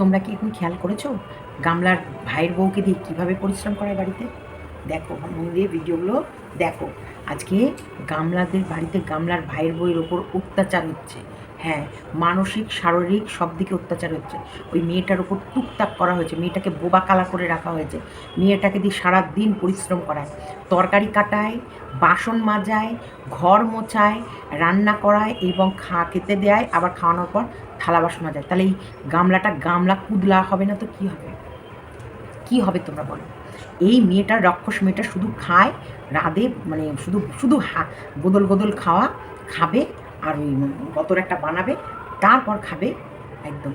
তোমরা কি এখন খেয়াল করেছ? গামলার ভাইয়ের বউকে দিয়ে কীভাবে পরিশ্রম করায় বাড়িতে? দেখো, মন দিয়ে ভিডিওগুলো দেখো। আজকে গামলাদের বাড়িতে গামলার ভাইয়ের বউয়ের ওপর অত্যাচার হচ্ছে। হ্যাঁ মানসিক, শারীরিক সব দিকে অত্যাচার হচ্ছে। ওই মেয়েটার ওপর টুকটাক করা হয়েছে, মেয়েটাকে বোবা কালা করে রাখা হয়েছে। মেয়েটাকে দিয়ে সারা দিন পরিশ্রম করায়। তরকারি কাটায়, বাসন মাজায়, ঘর মোছায়, রান্না করায় এবং খা, খেতে দেয়, আবার খাওয়ানোর পর থালা বাসন মাজায়। তাহলে এই গামলাটা গামলা কুদলা হবে না তো কি হবে? কি হবে তোমরা বলো? এই মেয়েটার, রক্ষস মেয়েটা শুধু খায়, রাঁধে মানে শুধু শুধু হা, গোদল গোদল খাওয়া, খাবে আর ওই গতর একটা বানাবে, তারপর খাবে একদম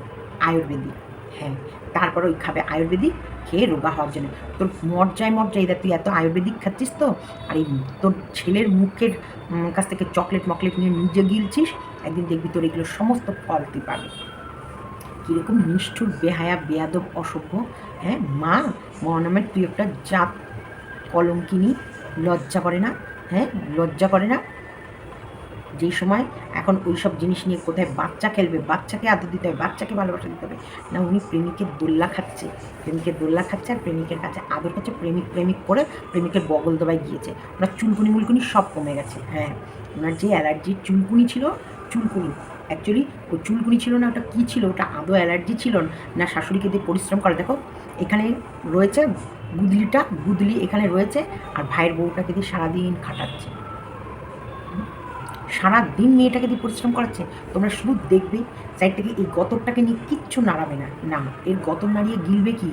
আয়ুর্বেদিক। হ্যাঁ তারপর ওই খাবে আয়ুর্বেদিক, খেয়ে রোগা হওয়ার জন্য। তোর মর্যায় মর্যায় তুই এত আয়ুর্বেদিক খাচ্ছিস তো? আর এই তোর ছেলের মুখের কাছ থেকে চকলেট মকলেট নিয়ে নিজে গিলছিস, একদিন দেখবি তোর এগুলো সমস্ত ফল তুই পাবি। কীরকম নিষ্ঠুর, বেহায়া, বেয়াদব, অসভ্য। হ্যাঁ মা, মহানামের তুই একটা জাত কলঙ্কিনী, লজ্জা করে না? হ্যাঁ লজ্জা করে না? যেই সময় এখন ওই সব জিনিস নিয়ে কোথায় বাচ্চা খেলবে, বাচ্চাকে আদর দিতে হবে, বাচ্চাকে ভালোবাসা দিতে হবে, না উনি প্রেমিকের দোল্লা খাচ্ছে। প্রেমিকের দোল্লা খাচ্ছে আর প্রেমিকের কাছে আদর করছে, প্রেমিক প্রেমিক করে প্রেমিকের বগল দবায় গিয়েছে। ওনার চুলকুনি মুলকুনি সব কমে গেছে। হ্যাঁ ওনার যে অ্যালার্জির চুলকুনি ছিল, চুলকুনি। অ্যাকচুয়ালি ও চুলকুনি ছিল না, ওটা কী ছিল? ওটা আদৌ অ্যালার্জি ছিল না, শাশুড়িকে দিয়ে পরিশ্রম করে। দেখো, এখানে রয়েছে গুদলিটা, গুদলি এখানে রয়েছে আর ভাইয়ের বউটাকে দিয়ে সারাদিন খাটাচ্ছে। সারা দিন মেয়েটাকে দিয়ে পরিশ্রম করাচ্ছে, তোমরা শুধু দেখবে সাইড থেকে এই গতরটাকে নিয়ে কিচ্ছু নাড়াবে না। না, এর গতর নাড়িয়ে গিলবে কি?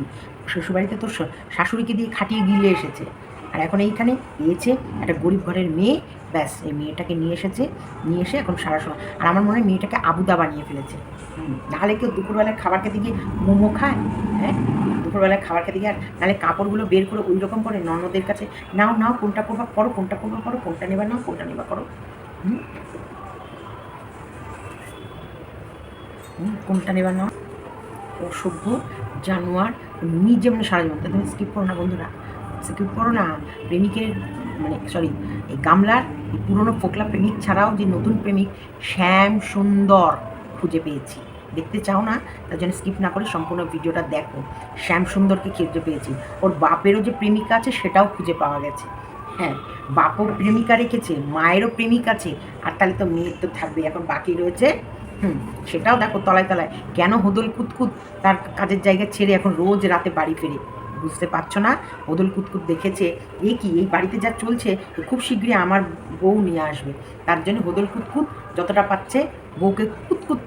শ্বশুরবাড়িতে তো শাশুড়িকে দিয়ে খাটিয়ে গিলে এসেছে। আর এখন এইখানে পেয়েছে একটা গরিব ঘরের মেয়ে। ব্যাস, এই মেয়েটাকে নিয়ে এসেছে, নিয়ে এসে এখন সারা সময় আর আমার মনে হয় মেয়েটাকে আবুদা বানিয়ে ফেলেছে। নাহলে কেউ দুপুরবেলায় খাবার খেতে গিয়ে মোমো খায় হ্যাঁ? দুপুরবেলায় খাবার খেতে গিয়ে আর নাহলে কাপড়গুলো বের করে ওই রকম করে ননদের কাছে, নাও নাও, কোনটা করবা করো কোনটা করবা করো কোনটা নেবা? নাও, কোনটা নেবা? করো কোনটা নেবার না অসভ্য জানোয়ার, নিজে মানে সারা জীবন। তুমি স্কিপ করো না বন্ধুরা। স্কিপ করো না। প্রেমিকের মানে সরি এই গামলার, এই পুরনো ফোকলা প্রেমিক ছাড়াও যে নতুন প্রেমিক, শ্যাম সুন্দর খুঁজে পেয়েছি। দেখতে চাও না? তার জন্য স্কিপ না করে সম্পূর্ণ ভিডিওটা দেখো। শ্যাম সুন্দরকে খুঁজে পেয়েছি। ওর বাপেরও যে প্রেমিকা আছে, সেটাও খুঁজে পাওয়া গেছে। হ্যাঁ বাপও প্রেমিকা রেখেছে, মায়েরও প্রেমিক আছে, আর তাহলে তো মেয়ের তো থাকবে এখন বাকি রয়েছে, হুম, সেটাও দেখো তলায় তলায়। কেন হদল কুতকুত তার কাজের জায়গা ছেড়ে এখন রোজ রাতে বাড়ি ফেরে? বুঝতে পারছ না? হদল কুতকুত দেখেছে, এ কি, এই বাড়িতে যা চলছে খুব শীঘ্রই আমার বউ নিয়ে আসবে। তার জন্য হদল কুতকুত যতটা পাচ্ছে, বউকে কুতকুত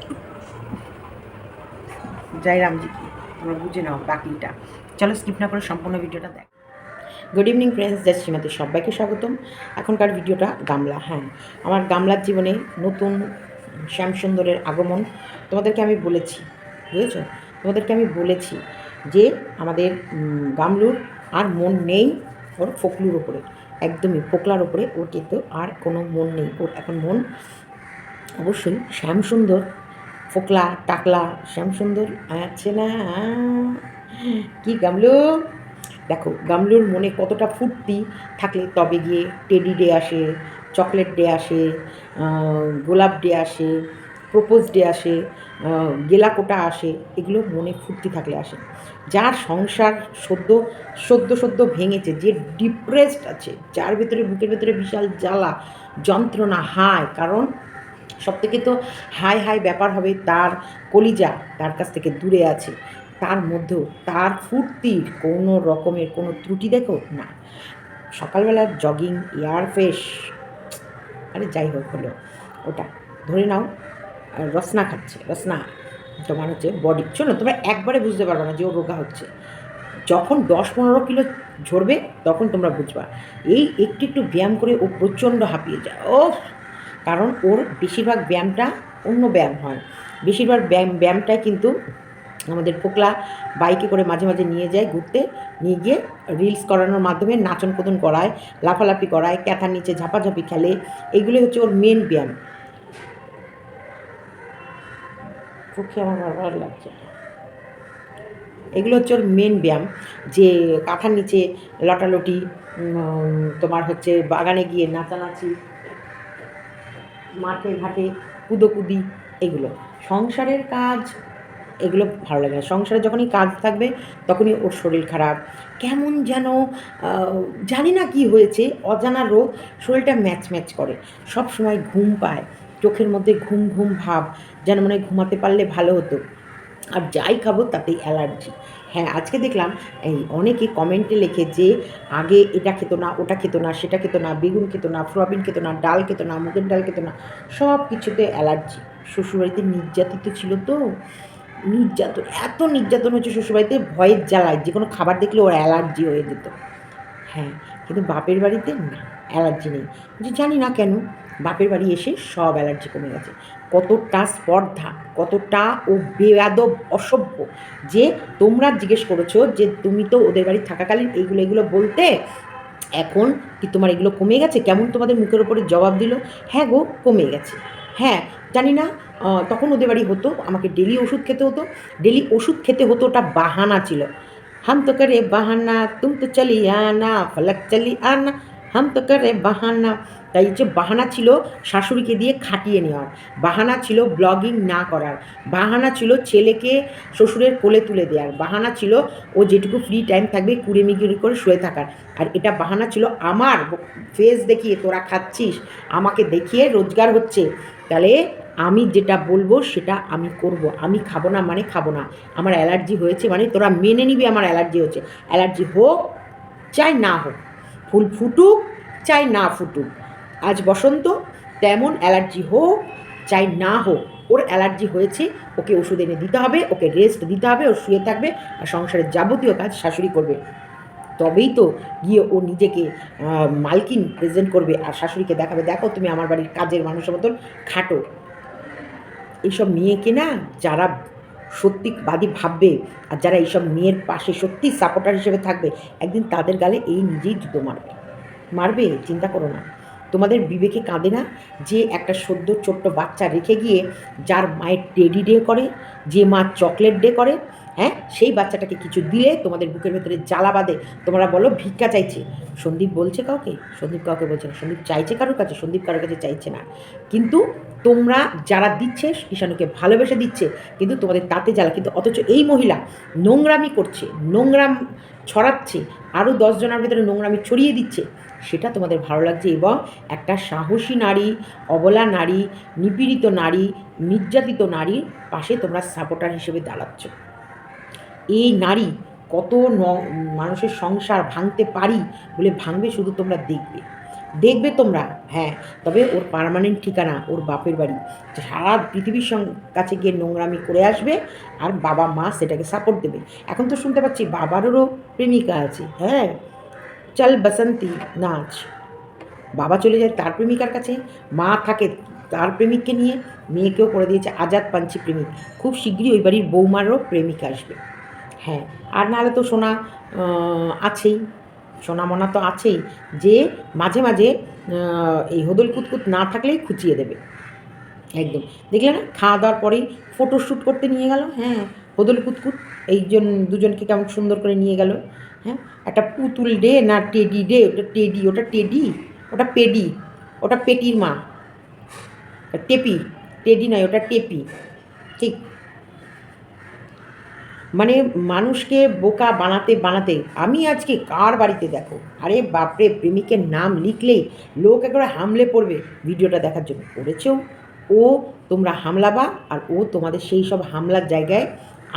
জয় রামজি কি তোমরা বুঝে নাও বাকিটা। চলো স্কিপ না করে সম্পূর্ণ ভিডিওটা দেখ। গুড ইভিনিং ফ্রেন্ডস জয় শ্রীমতী সবাইকে স্বাগতম। এখনকার ভিডিওটা গামলা হ্যাঁ। আমার গামলার জীবনে নতুন শ্যামসুন্দরের আগমন তোমাদেরকে আমি বলেছি, বুঝেছ? তোমাদেরকে আমি বলেছি যে আমাদের গামলুর আর মন নেই ওর ফোকলুর ওপরে একদমই ফোকলার ওপরে ওর কিন্তু আর কোনো মন নেই। ওর এখন মন অবশ্যই শ্যামসুন্দর, ফোকলা, টাকলা, শ্যামসুন্দর আছে না? কি গামলু? দেখো, গামলুর মনে কতটা ফুর্তি থাকলে তবে গিয়ে টেডি ডে আসে, চকলেট ডে আসে গোলাপ ডে আসে, প্রপোজ ডে আসে গেলাকোটা আসে, এগুলো মনে ফুর্তি থাকলে আসে। যার সংসার সদ্য সদ্য সদ্য ভেঙেছে, যে ডিপ্রেসড আছে, যার ভেতরে, বুকের ভেতরে বিশাল জ্বালা, যন্ত্রণা, হায়, কারণ সব থেকে তো হাই হাই ব্যাপার হবে তার কলিজা, তার কাছ থেকে দূরে আছে। তার মধ্যেও তার ফুর্তির কোনো রকমের কোনো ত্রুটি দেখো না। সকালবেলা জগিং এয়ার ফ্রেশ আরে যাই হোক হলো। ওটা ধরে নাও রসনা খাচ্ছে। রসনা তোমার হচ্ছে বডি শোনো, তোমরা একবারে বুঝতে পারবে না যে ও রোগা হচ্ছে। যখন দশ পনেরো কিলো ঝরবে, তখন তোমরা বুঝবা। এই একটু একটু ব্যায়াম করে ও প্রচণ্ড হাঁপিয়ে যায়। ও কারণ ওর বেশিরভাগ ব্যায়ামটা অন্য ব্যায়াম হয়। বেশিরভাগ ব্যায়াম, ব্যায়ামটাই কিন্তু আমাদের ফোকলা বাইকে করে মাঝে মাঝে নিয়ে যায় ঘুরতে। নিয়ে গিয়ে রিলস করানোর মাধ্যমে নাচন কোদন করায়, লাফালাফি করায়, ক্যাথার নিচে ঝাপাঝাপি খেলে। এগুলো হচ্ছে ওর মেন ব্যায়াম। চোখে আমার বারবার লাগছে এগুলো হচ্ছে ওর মেন ব্যায়াম। যে কাঁথার নিচে লটালটি তোমার হচ্ছে বাগানে গিয়ে নাচানাচি, মাঠে ঘাটে কুদোকুদি, এগুলো। সংসারের কাজ এগুলো ভালো লাগে না। সংসারে যখনই কাজ থাকবে, তখনই ওর শরীর খারাপ। কেমন যেন জানি না কি হয়েছে, অজানা রোগ শরীরটা ম্যাচ ম্যাচ করে। সব সময় ঘুম পায়, চোখের মধ্যে ঘুম ঘুম ভাব, যেন মনে ঘুমাতে পারলে ভালো হতো। আর যাই খাব তাতেই অ্যালার্জি। হ্যাঁ আজকে দেখলাম এই অনেকে কমেন্টে লেখে যে, আগে এটা খেত না, ওটা খেত না, সেটা খেত না, বেগুন খেত না, সোয়াবিন খেত না, ডাল খেত না, মুগের ডাল খেত না, সব কিছুতে অ্যালার্জি। শ্বশুরবাড়িতে নির্যাতিত ছিল তো। নির্যাতন, এত নির্যাতন হচ্ছে শ্বশুরবাড়িতে ভয়ের জ্বালায়, যে কোনো খাবার দেখলে ওর অ্যালার্জি হয়ে যেত। হ্যাঁ কিন্তু বাপের বাড়িতে না, অ্যালার্জি নেই। যে জানি না কেন, বাপের বাড়ি এসে সব অ্যালার্জি কমে গেছে। কতটা স্পর্ধা, কতটা ও বেয়াদব, অসভ্য, যে তোমরা জিজ্ঞেস করেছ যে তুমি তো ওদের বাড়ি থাকাকালীন এইগুলো, এগুলো বলতে, এখন কি তোমার এগুলো কমে গেছে? কেমন তোমাদের মুখের ওপরে জবাব দিল? হ্যাঁ গো, কমে গেছে। হ্যাঁ জানি না তখন ওদের বাড়ি হতো, আমাকে ডেলি ওষুধ খেতে হতো, ডেলি ওষুধ খেতে হতো ওটা বাহানা ছিল। হাম তো করে বাহানা, তুম তো চলি আনা, ফলাক চলি আনা, হাম তো করে বাহানা। তাই যে বাহানা ছিল শাশুড়িকে দিয়ে খাটিয়ে নেওয়ার, বাহানা ছিল ব্লগিং না করার, বাহানা ছিল ছেলেকে শ্বশুরের কোলে তুলে দেওয়ার, বাহানা ছিল ও যেটুকু ফ্রি টাইম থাকবে কুড়ে মিকুড়ি করে শুয়ে থাকার। আর এটা বাহানা ছিল আমার ফেস দেখিয়ে তোরা খাচ্ছিস, আমাকে দেখিয়ে রোজগার হচ্ছে। তাহলে আমি যেটা বলব সেটা আমি করব। আমি খাব না মানে খাব না। আমার অ্যালার্জি হয়েছে মানে তোরা মেনে নিবি আমার অ্যালার্জি হচ্ছে অ্যালার্জি হোক, চাই না হোক, ফুল ফুটুক, চাই না ফুটুক। আজ বসন্ত, তেমন অ্যালার্জি হোক, চাই না হোক। ওর অ্যালার্জি হয়েছে, ওকে ওষুধ এনে দিতে হবে, ওকে রেস্ট দিতে হবে, ও শুয়ে থাকবে আর সংসারের যাবতীয় কাজ শাশুড়ি করবে। তবেই তো গিয়ে ও নিজেকে মালকিন প্রেজেন্ট করবে আর শাশুড়িকে দেখাবে। দেখো তুমি আমার বাড়ির কাজের মানুষের মতন খাটো। এইসব মেয়েকে না যারা সত্যিবাদী ভাববে আর যারা এইসব মেয়ের পাশে সত্যি সাপোর্টার হিসেবে থাকবে, একদিন তাদের গালে এই নিজেই জুতো মারবে। মারবে? চিন্তা করো না। তোমাদের বিবেকে কাঁদে না যে একটা সদ্য ছোট্ট বাচ্চা রেখে গিয়ে যার মায়ের টেডি ডে করে, যে মা চকলেট ডে করে হ্যাঁ? সেই বাচ্চাটাকে কিছু দিলে তোমাদের বুকের ভেতরে জ্বালা বাঁধে। তোমরা বলো, ভিক্ষা চাইছে। সন্দীপ বলছে কাউকে? সন্দীপ কাউকে বলছে না। সন্দীপ চাইছে কারোর কাছে? সন্দীপ কারোর কাছে চাইছে না। কিন্তু তোমরা যারা দিচ্ছে, ঈশানুকে ভালোবেসে দিচ্ছে, কিন্তু তোমাদের তাতে জ্বালা। কিন্তু অথচ এই মহিলা নোংরামি করছে, নোংরাম ছড়াচ্ছে আরও দশজনের ভিতরে নোংরামি ছড়িয়ে দিচ্ছে। সেটা তোমাদের ভালো লাগছে এবং একটা সাহসী নারী, অবলা নারী, নিপীড়িত নারী, নির্যাতিত নারীর পাশে তোমরা সাপোর্টার হিসেবে দাঁড়াচ্ছ। এই নারী কত ন- মানুষের সংসার ভাঙতে পারি বলে ভাঙবে শুধু তোমরা দেখবে। দেখবে তোমরা হ্যাঁ তবে ওর পার্মানেন্ট ঠিকানা, ওর বাপের বাড়ি। সারা পৃথিবীর সং- কাছে গিয়ে নোংরামি করে আসবে আর বাবা মা সেটাকে সাপোর্ট দেবে। এখন তো শুনতে পাচ্ছি বাবারও প্রেমিকা আছে হ্যাঁ। চল বসন্তী নাচ। বাবা চলে যায় তার প্রেমিকার কাছে, মা থাকে তার প্রেমিককে নিয়ে, মেয়েকেও করে দিয়েছে আজাদ পাঞ্চি প্রেমিক। খুব শীঘ্রই ওই বাড়ির বৌমারও প্রেমিক আসবে। হ্যাঁ। আর নাহলে তো সোনা আছেই। সোনা মনা তো আছেই। যে মাঝে মাঝে এই হদল কুতকুত না থাকলেই খুঁচিয়ে দেবে। একদম। দেখলে না, খাওয়া দাওয়ার পরেই ফটোশ্যুট করতে নিয়ে গেল হ্যাঁ হদল কুতকুত। এইজন দুজনকে কেমন সুন্দর করে নিয়ে গেল হ্যাঁ। একটা পুতুল ডে না টেডি ডে? ওটা টেডি ওটা টেডি? ওটা পেডি, ওটা পেটির মা। টেপি, টেডি নয়, ওটা টেপি। ঠিক। মানে মানুষকে বোকা বানাতে বানাতে আমি আজকে কার বাড়িতে দেখো? আরে বাপরে, প্রেমিকের নাম লিখলেই লোক একেবারে হামলে পড়বে ভিডিওটা দেখার জন্য। করেছেও ও তোমরা হামলাবা আর ও তোমাদের সেই সব হামলার জায়গায়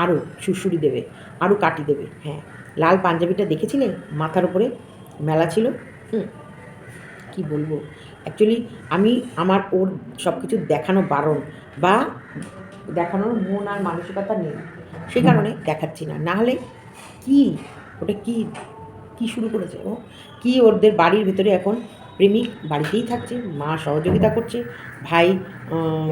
আরও সুশুরি দেবে আরও কাটি দেবে। হ্যাঁ লাল পাঞ্জাবিটা দেখেছিলে? মাথার উপরে মেলা ছিল। হুম, কি বলব? অ্যাকচুয়ালি আমি আমার ওর সব কিছু দেখানো বারণ। বা দেখানোর মন আর মানসিকতা নেই। সে কারণে দেখাচ্ছি না। নাহলে কি? ওটা কি? কি শুরু করেছে ও? কি ওদের বাড়ির ভেতরে এখন প্রেমিক বাড়িতেই থাকছে মা সহযোগিতা করছে ভাই আহ,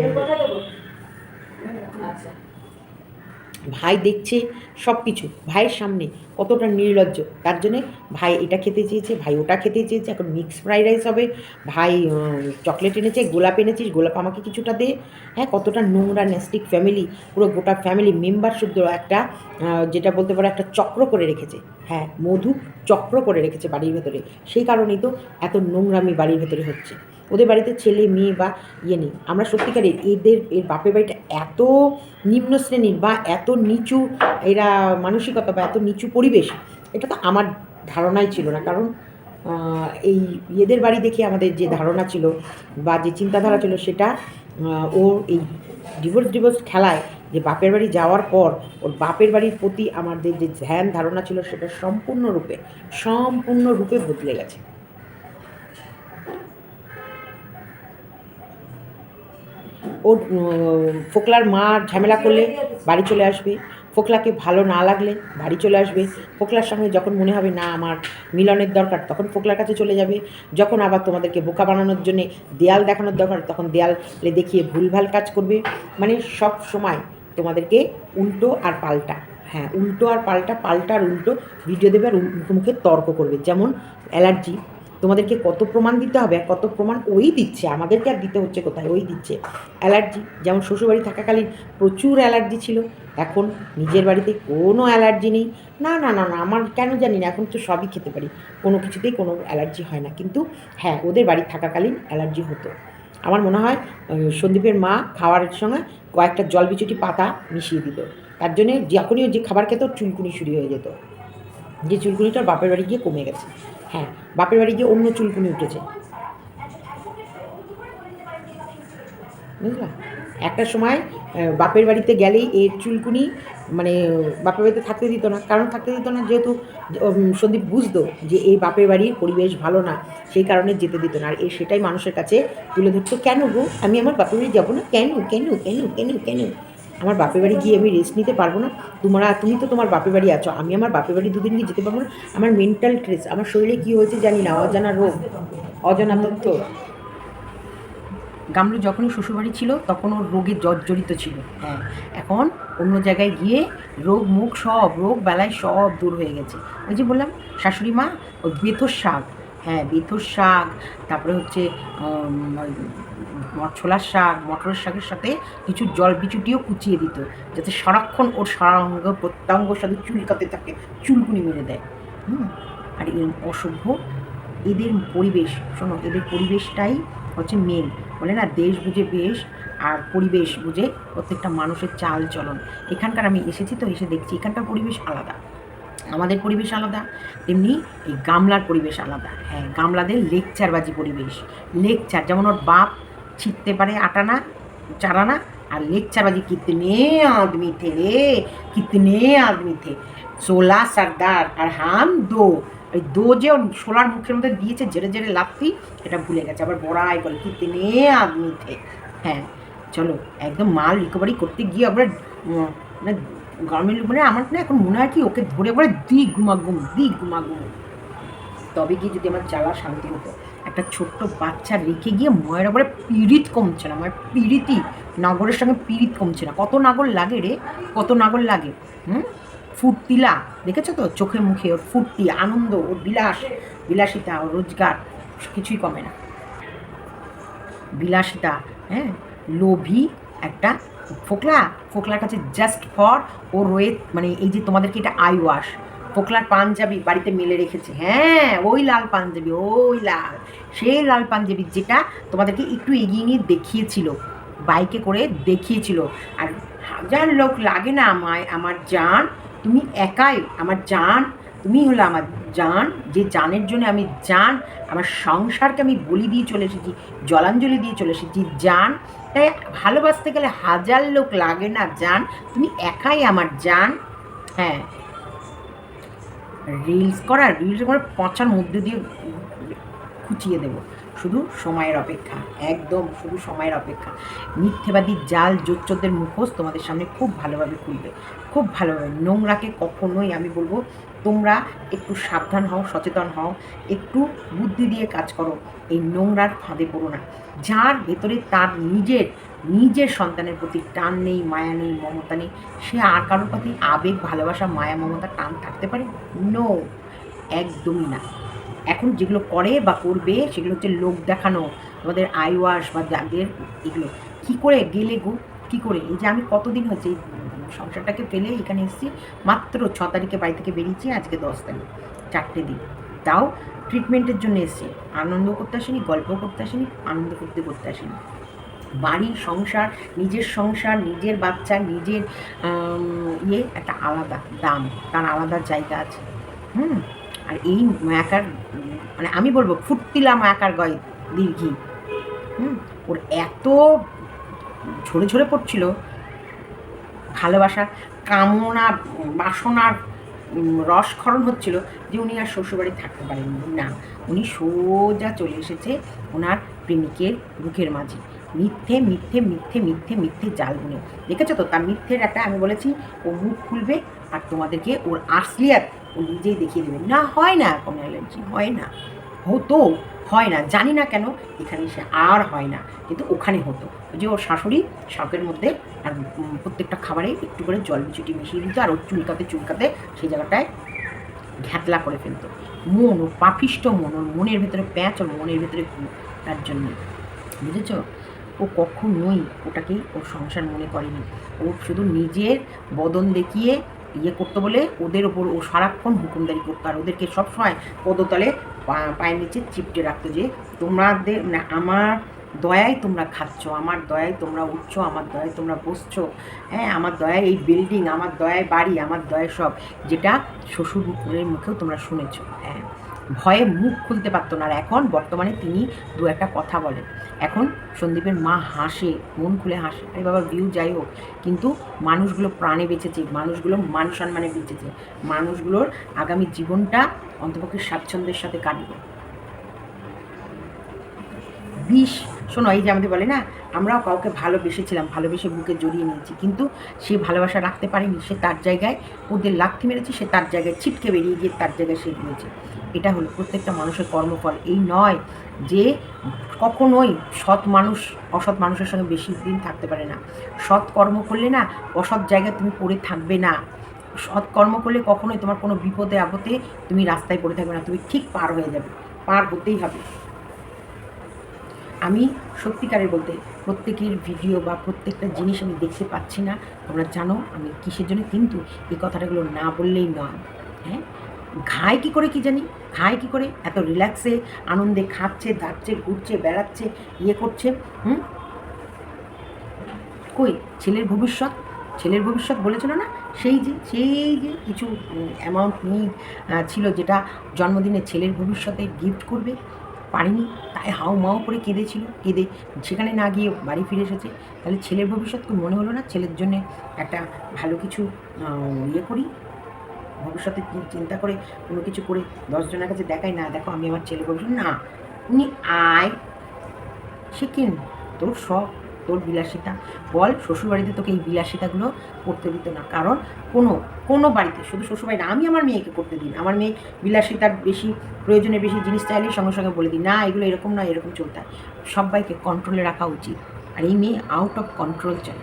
ভাই দেখছে সব কিছু ভাইয়ের সামনে কতটা নির্লজ্জ। তার জন্যে ভাই এটা খেতে চেয়েছে, ভাই ওটা খেতে চেয়েছে, এখন মিক্স ফ্রাইড রাইস হবে। ভাই চকলেট এনেছে, গোলাপ এনেছিস, গোলাপ আমাকে কিছুটা দে। হ্যাঁ কতটা নোংরা ন্যাস্টিক ফ্যামিলি পুরো গোটা ফ্যামিলি মেম্বার শুদ্ধ একটা যেটা বলতে পারো একটা চক্র করে রেখেছে। হ্যাঁ মধু চক্র করে রেখেছে বাড়ির ভেতরে। সেই কারণেই তো এত নোংরামি বাড়ির ভেতরে হচ্ছে। ওদের বাড়িতে ছেলে মেয়ে বা ইয়ে নেই। আমরা সত্যিকারের এদের এর বাপের বাড়িটা এত নিম্ন শ্রেণির বা এত নিচু এরা মানসিকতা বা এত নিচু পরিবেশ এটা তো আমার ধারণাই ছিল না। কারণ এই এদের বাড়ি দেখে আমাদের যে ধারণা ছিল বা যে চিন্তাধারা ছিল সেটা আহ, ও এই ডিভোর্স ডিভোর্স খেলায় যে বাপের বাড়ি যাওয়ার পর ওর বাপের বাড়ির প্রতি আমাদের যে ধ্যান ধারণা ছিল সেটা সম্পূর্ণরূপে সম্পূর্ণরূপে বদলে গেছে। ওর ফোকলার মা ঝামেলা করলে বাড়ি চলে আসবে। ফোকলাকে ভালো না লাগলে বাড়ি চলে আসবে। ফোকলার সঙ্গে যখন মনে হবে, না, আমার মিলনের দরকার, তখন ফোকলার কাছে চলে যাবে। যখন আবার তোমাদেরকে বোকা বানানোর জন্যে দেয়াল দেখানোর দরকার, তখন দেয়ালে দেখিয়ে ভুলভাল কাজ করবে। মানে সব সময় তোমাদেরকে উল্টো আর পাল্টা হ্যাঁ উল্টো আর পাল্টা পাল্টা আর উল্টো ভিডিও দেবে আর মুখে মুখে তর্ক করবে। যেমন অ্যালার্জি তোমাদেরকে কত প্রমাণ দিতে হবে কত প্রমাণ ওই দিচ্ছে, আমাদেরকে আর দিতে হচ্ছে কোথায়? ওই দিচ্ছে। অ্যালার্জি, যেমন শ্বশুরবাড়ি থাকাকালীন প্রচুর অ্যালার্জি ছিল, এখন নিজের বাড়িতে কোনো অ্যালার্জি নেই। না না না না, আমার কেন জানি না, এখন তো সবই খেতে পারি। কোনো কিছুতেই কোনো অ্যালার্জি হয় না। কিন্তু হ্যাঁ ওদের বাড়ি থাকাকালীন অ্যালার্জি হতো। আমার মনে হয় সন্দীপের মা খাওয়ারের সঙ্গে কয়েকটা জল বিচুটি পাতা মিশিয়ে দিত। তার জন্যে যখনই যে খাবার খেত, চুলকুনি শুরু হয়ে যেত। যে চুলকুনিটা বাপের বাড়ি গিয়ে কমে গেছে। হ্যাঁ বাপের বাড়ি গিয়ে অন্য চুলকুনি উঠেছে। বুঝলা? একটা সময় বাপের বাড়িতে গেলেই এর চুলকুনি মানে বাপের বাড়িতে থাকতে দিত না। কারণ থাকতে দিত না যেহেতু সন্দীপ বুঝতো যে এই বাপের বাড়ির পরিবেশ ভালো না, সেই কারণে যেতে দিত না। আর এ সেটাই মানুষের কাছে তুলে ধরতো, কেন গো? আমি আমার বাপের বাড়ি যাব না? কেন? কেন? কেন? কেন? কেন? আমার বাপের বাড়ি গিয়ে আমি রেস্ট নিতে পারব না। তোমরা তুমি তো তোমার বাপের বাড়ি আছো। আমি আমার বাপের বাড়ি দুদিন গিয়ে যেতে পারব না। আমার মেন্টাল স্ট্রেস আমার শরীরে কী হয়েছে জানি না। অজানা রোগ অজানা তথ্য। গামলু যখনই শ্বশুরবাড়ি ছিল তখন ওর রোগে জর্জরিত ছিল। হ্যাঁ। এখন অন্য জায়গায় গিয়ে রোগ মুখ সব রোগ বেলায় সব দূর হয়ে গেছে। ওই যে বললাম শাশুড়ি মা ওই বেথর শাক। হ্যাঁ বেথর শাক তারপরে হচ্ছে ছোলার শাক, মটরের শাকের সাথে কিছু জল বিচুটিও কুচিয়ে দিত, যাতে সারাক্ষণ ওর সারাঙ্গ প্রত্যঙ্গর সাথে চুলকাতে থাকে, চুলকুনি মেরে দেয়। হুম? আর এরকম অসভ্য এদের পরিবেশ, শোনো, এদের পরিবেশটাই হচ্ছে মেন বলে না, দেশ বুঝে বেশ, আর পরিবেশ বুঝে প্রত্যেকটা মানুষের চাল চলন। এখানকার আমি এসেছি তো, এসে দেখছি এখানকার পরিবেশ আলাদা। আমাদের পরিবেশ আলাদা, তেমনি এই গামলার পরিবেশ আলাদা। হ্যাঁ গামলাদের লেকচারবাজি পরিবেশ। লেকচার যেমন ওর বাপ ছিটতে পারে আটানা চারানা আর লেকচারবাজি কিতনে আদমি থে রে কিতনে আদমি থে। সোলা সর্দার আর হাম দো। ওই দো যে শোলার মুখের মধ্যে দিয়েছে জেরে জেরে লাফতি এটা ভুলে গেছে। আবার বড়াই বলে কিতনে আদমি থে। হ্যাঁ চলো একদম মাল রিকভারি করতে গিয়ে উম, মানে গরমের মানে আমার না এখন মনে হয় কি ওকে ধরে পরে দি ঘুমাগুম দি ঘুমাগুম তবে গিয়ে যদি আমার জ্বালা শান্তি হতো। একটা ছোট্ট বাচ্চা রেখে গিয়ে ময়ের ওপরে পীড়িত কমছে না। মানে পীড়িতই নাগরের সঙ্গে পীড়িত কমছে না। কত নাগর লাগে রে, কত নাগর লাগে, হুম? ফুর্তিলা, দেখেছ তো? চোখে মুখে ওর ফুর্তি, আনন্দ, ওর বিলাস, বিলাসিতা, ওর রোজগার, কিছুই কমে না। বিলাসিতা হ্যাঁ? লোভী একটা ফোকলা, ফোকলার কাছে জাস্ট ফর ও রয়ে মানে এই যে তোমাদেরকে এটা আই ওয়াশ ফোকলার পাঞ্জাবি বাড়িতে মেলে রেখেছে। হ্যাঁ ওই লাল পাঞ্জাবি, ওই লাল। সেই লাল পাঞ্জাবি যেটা তোমাদেরকে একটু এগিয়ে নিয়ে দেখিয়েছিল, বাইকে করে দেখিয়েছিল। আর হাজার লোক লাগে না আমায়, আমার জান। তুমি একাই, আমার জান। তুমি হলো আমার জান। যে জানের জন্য আমি জান, আমার সংসারকে আমি বলি দিয়ে চলে এসেছি, জলাঞ্জলি দিয়ে চলে এসেছি, জান। তাই ভালোবাসতে গেলে হাজার লোক লাগে না জান। তুমি একাই আমার জান। হ্যাঁ রিলস করা রিলস করে পচার মধ্যে দিয়ে খুঁচিয়ে দেবো। শুধু সময়ের অপেক্ষা, একদম শুধু সময়ের অপেক্ষা। মিথ্যেবাদী জাল জোচ্চদের মুখোশ তোমাদের সামনে খুব ভালোভাবে খুলবে, খুব ভালোভাবে। নোংরাকে কখনোই আমি বলব, তোমরা একটু সাবধান হও, সচেতন হও, একটু বুদ্ধি দিয়ে কাজ করো, এই নোংরার ফাঁদে পড়ো না। যার ভেতরে তার নিজের নিজের সন্তানের প্রতি টান নেই, মায়া নেই, মমতা নেই। সে আর কারোর প্রতি আবেগ, ভালোবাসা, মায়া, মমতা টান থাকতে পারে? নো একদমই না। এখন যেগুলো করে বা করবে, সেগুলো হচ্ছে লোক দেখানো, আমাদের আই ওয়াশ বা যাদের এগুলো। কী করে গেলে গো? কী করে? এই যে আমি কতদিন হচ্ছে এই সংসারটাকে ফেলে এখানে এসেছি, মাত্র ছ তারিখে বাড়ি থেকে বেরিয়েছি, আজকে দশ তারিখ, চারটে দিন। তাও ট্রিটমেন্টের জন্য এসছে। আনন্দ করতে আসেনি গল্প করতে আসেনি, আনন্দ করতে করতে আসেনি। বাড়ি সংসার, নিজের সংসার, নিজের বাচ্চা, নিজের ইয়ে একটা আলাদা দাম, তার আলাদা জায়গা আছে। হুম? আর এই মায়াকার মানে আমি বলব ফুটতিলা মায়াকার গয় দীর্ঘি। হুম? ওর এত ঝরে ঝরে পড়ছিল ভালোবাসার কামনা, বাসনার রসক্ষরণ হচ্ছিল যে উনি আর শ্বশুরবাড়ি থাকতে পারেননি। না, উনি সোজা চলে এসেছে ওনার প্রেমিকের বুকের মাঝে। মিথ্যে মিথ্যে মিথ্যে মিথ্যে মিথ্যে জাল বুনে দেখেছ তো? তার মিথ্যের একটা আমি বলেছি ও মুখ খুলবে আর তোমাদেরকে ওর আসলিয়াত ও নিজেই দেখিয়ে দেবে। না, হয় না কোনো অ্যালার্জি হয় না। হতো, হয় না, জানি না কেন, এখানে এসে আর হয় না, কিন্তু ওখানে হতো। যে ওর শাশুড়ি শাকের মধ্যে, আর প্রত্যেকটা খাবারে একটু করে জল বিচুটি মিশিয়ে দিত, আর ওর চুলকাতে চুলকাতে সেই জায়গাটায় ঘ্যাতলা করে ফেলতো। মন, ওর পাপিষ্ট মন, ওর মনের ভেতরে প্যাঁচ, ওর মনের ভেতরে তার জন্য। বুঝেছ? ও কখনোই ওটাকে ওর সংসার মনে করেনি। ও শুধু নিজের বদন দেখিয়ে ইয়ে করতো বলে ওদের ওপর ও সারাক্ষণ হুকুমদারি করতো। আর ওদেরকে সবসময় পদতলে পায়ের নিচে চিপটে রাখতো যে, তোমাদের মানে আমার দয়ায় তোমরা খাচ্ছ, আমার দয়ায় তোমরা উঠছো, আমার দয়ায় তোমরা বসছো হ্যাঁ আমার দয়ায় এই বিল্ডিং আমার দয়ায় বাড়ি, আমার দয়ায় সব। যেটা শ্বশুরের মুখেও তোমরা শুনেছো হ্যাঁ। ভয়ে মুখ খুলতে পারতো না। আর এখন বর্তমানে তিনি দু একটা কথা বলেন। এখন সন্দীপের মা হাসে, মন খুলে হাসে। আরে বাবা ভিউ যাই হোক, কিন্তু মানুষগুলো প্রাণে বেঁচেছে, মানুষগুলো মান সম্মানে বেঁচেছে। মানুষগুলোর আগামী জীবনটা অন্তপক্ষে স্বাচ্ছন্দ্যের সাথে কাটবে। বিষ, শোনো, এই যে আমাদের বলে না, আমরাও কাউকে ভালোবেসেছিলাম, ভালোবেসে বুকে জড়িয়ে নিয়েছি। কিন্তু সে ভালোবাসা রাখতে পারেনি, সে তার জায়গায় ওদের লাথি মেরেছে, সে তার জায়গায় ছিটকে বেরিয়ে গিয়ে তার জায়গায় সে রয়েছে। এটা হলো প্রত্যেকটা মানুষের কর্মফল। এই নয় যে কখনোই সৎ মানুষ, অসৎ মানুষের সঙ্গে বেশি দিন থাকতে পারে না। সৎ কর্ম করলে না, অসৎ জায়গায় তুমি পড়ে থাকবে না। সৎ কর্ম করলে কখনোই তোমার কোনো বিপদে, আপদে তুমি রাস্তায় পড়ে থাকবে না। তুমি ঠিক পার হয়ে যাবে। পার হতেই হবে। আমি সত্যিকারের বলতে প্রত্যেকের ভিডিও বা প্রত্যেকটা জিনিস আমি দেখতে পাচ্ছি না। তোমরা জানো আমি কিসের জন্য? কিন্তু এই কথাটাগুলো না বললেই নয়। হ্যাঁ? ঘায় কী করে কি জানি? খায় কী করে? এত রিল্যাক্সে আনন্দে খাচ্ছে দাচ্ছে ঘুরছে, বেড়াচ্ছে ইয়ে করছে, হুম? কই? ছেলের ভবিষ্যৎ? ছেলের ভবিষ্যৎ বলেছিল না? সেই যে সেই যে কিছু অ্যামাউন্ট নিয়ে ছিল যেটা জন্মদিনে ছেলের ভবিষ্যতে গিফট করবে, পারেনি। তাই হাও মাও করে কেঁদেছিল, কেঁদে সেখানে না গিয়ে বাড়ি ফিরে এসেছে। তাহলে ছেলের ভবিষ্যৎ তো মনে হলো না? ছেলের জন্যে একটা ভালো কিছু ইয়ে করি। ভবিষ্যতে চিন্তা করে কোনো কিছু করে দশজনের কাছে দেখাই? না, দেখো আমি আমার ছেলে ভবিষ্যৎ। না, উনি আয়, সে শিখিন তোর শখ, তোর বিলাসিতা। বল, শ্বশুরবাড়িতে তোকে এই বিলাসিতাগুলো করতে দিত না। কারণ কোনো কোনো বাড়িতে, শুধু শ্বশুরবাড়ি না, আমি আমার মেয়েকে করতে দিন আমার মেয়ে বিলাসিতার বেশি প্রয়োজনে বেশি জিনিস চাইলেই সঙ্গে সঙ্গে বলে দিই, না, এগুলো এরকম না এরকম চলতে হয়। সবাইকে কন্ট্রোলে রাখা উচিত। আর এই মেয়ে আউট অফ কন্ট্রোল চলে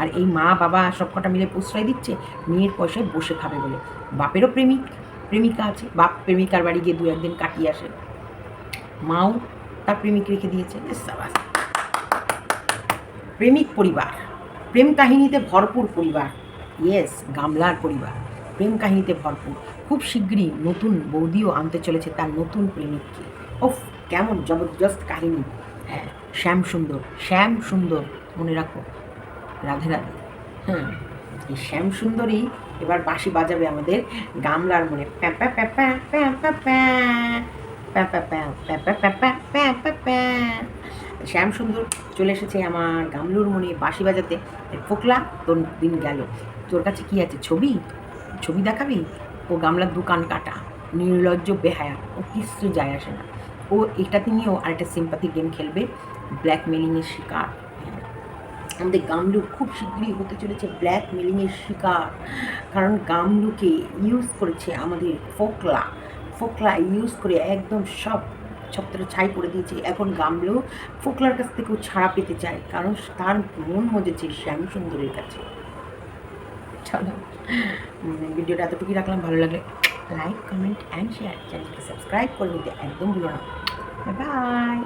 আর এই মা বাবা সব কটা মিলে প্রশ্রয় দিচ্ছে, মেয়ের পয়সায় বসে খাবে বলে। বাপেরও প্রেমিক, প্রেমিকা আছে। বাপ প্রেমিকার বাড়ি গিয়ে দু একদিন কাটিয়ে আসে। মাও তার প্রেমিক রেখে দিয়েছে। প্রেমিক পরিবার। প্রেম কাহিনীতে ভরপুর পরিবার। ইয়েস, গামলার পরিবার। প্রেম কাহিনীতে ভরপুর। খুব শীঘ্রই নতুন বৌদিও আনতে চলেছে তার নতুন প্রেমিককে। ওফ, কেমন জবরদস্ত কাহিনী। হ্যাঁ শ্যাম সুন্দর। শ্যাম সুন্দর। মনে রাখো, রাধে রাধে। হ্যাঁ এই শ্যাম সুন্দরী এবার বাঁশি বাজাবে আমাদের গামলার মনে প্যাঁপা শ্যাম সুন্দর চলে এসেছে আমার গামলুর মনে বাঁশি বাজাতে ফোকলা তোর দিন গেল তোর কাছে কি আছে ছবি ছবি দেখাবি ও গামলার দোকান কাটা নির্লজ্জ বেহায়া ও কিছু যায় আসে না ও এটাতে নিয়েও আরেকটা সিম্পাথি গেম খেলবে ব্ল্যাকমেলিংয়ের শিকার আমাদের গামলু খুব শীঘ্রই হতে চলেছে ব্ল্যাকমেলিংয়ের শিকার। কারণ গামলুকে ইউজ করেছে আমাদের ফোকলা। ফোকলা ইউজ করে একদম সব ছত্র ছাই করে দিয়েছে। এখন গামলু ফোকলার কাছ থেকেও ছাড়া পেতে চায়। কারণ তার মন মজেছে শ্যাম সুন্দরের কাছে। চলো উম, ভিডিওটা এতটুকুই রাখলাম। ভালো লাগলে লাইক কমেন্ট অ্যান্ড শেয়ার চ্যানেলকে সাবস্ক্রাইব করে নিতে একদম ভুলো না। বাই